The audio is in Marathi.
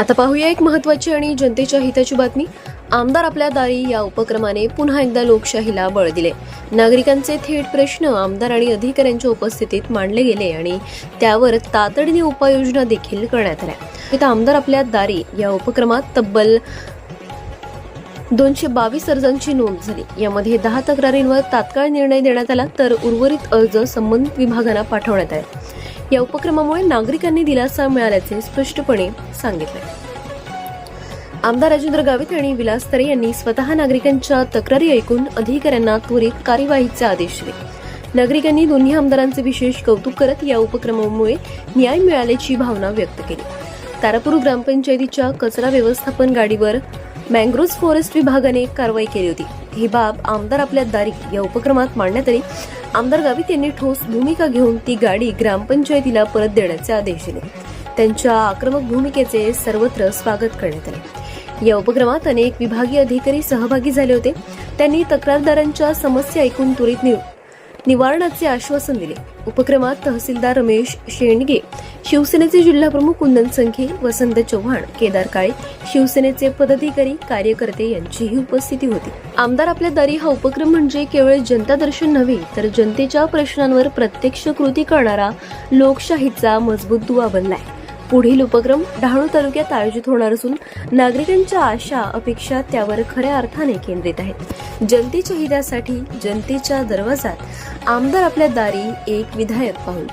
आता पाहूया एक महत्वाची आणि जनतेच्या हिताची बातमी. आमदार आपल्या दारी या उपक्रमाने पुन्हा एकदा लोकशाहीला बळ दिले. नागरिकांचे थेट प्रश्न आमदार आणि अधिकाऱ्यांच्या उपस्थितीत मांडले गेले आणि त्यावर तातडीने उपाययोजना देखील करण्यात आल्या. इथं आमदार आपल्या दारी या उपक्रमात तब्बल दोनशे बावीस अर्जांची नोंद झाली. यामध्ये दहा तक्रारींवर तात्काळ निर्णय देण्यात आला तर उर्वरित अर्ज संबंधित विभागांना पाठवण्यात आले. या उपक्रमामुळे नागरिकांनी दिलासा मिळाल्याचे स्पष्टपणे सांगितले. आमदार राजेंद्र गावित आणि विलास तरे यांनी स्वतः नागरिकांच्या तक्रारी ऐकून अधिकाऱ्यांना त्वरित कार्यवाहीचे आदेश दिले. नागरिकांनी दोन्ही आमदारांचे विशेष कौतुक करत या उपक्रमामुळे न्याय मिळाल्याची भावना व्यक्त केली. तारापूर ग्रामपंचायतीच्या कचरा व्यवस्थापन गाडीवर मँग्रोव्ह फॉरेस्ट विभागाने कारवाई केली होती. ही बाब आमदार आपल्या दारी या उपक्रमात मांडण्यात आली. आमदार गावित यांनी ठोस भूमिका घेऊन ती गाडी ग्रामपंचायतीला परत देण्याचे आदेश दिले. त्यांच्या आक्रमक भूमिकेचे सर्वत्र स्वागत करण्यात आले. या उपक्रमात अनेक विभागीय अधिकारी सहभागी झाले होते. त्यांनी तक्रारदारांच्या समस्या ऐकून त्वरित निवारणाचे आश्वासन दिले. उपक्रमात तहसीलदार रमेश शेंडगे शिवसेनेचे जिल्हाप्रमुख कुंदन संखे वसंत चव्हाण केदार काळे शिवसेनेचे पदाधिकारी कार्यकर्ते यांचीही उपस्थिती होती. आमदार आपल्या दारी हा उपक्रम म्हणजे केवळ जनता दर्शन नव्हे तर जनतेच्या प्रश्नांवर प्रत्यक्ष कृती करणारा लोकशाहीचा मजबूत दुवा बनलाय. पुढील उपक्रम डहाणू तालुक्यात आयोजित होणार असून नागरिकांच्या आशा अपेक्षा त्यावर खऱ्या अर्थाने केंद्रित आहेत. जनतेच्या हितासाठी जनतेच्या दरवाजात आमदार आपल्या दारी एक विधायक पाहून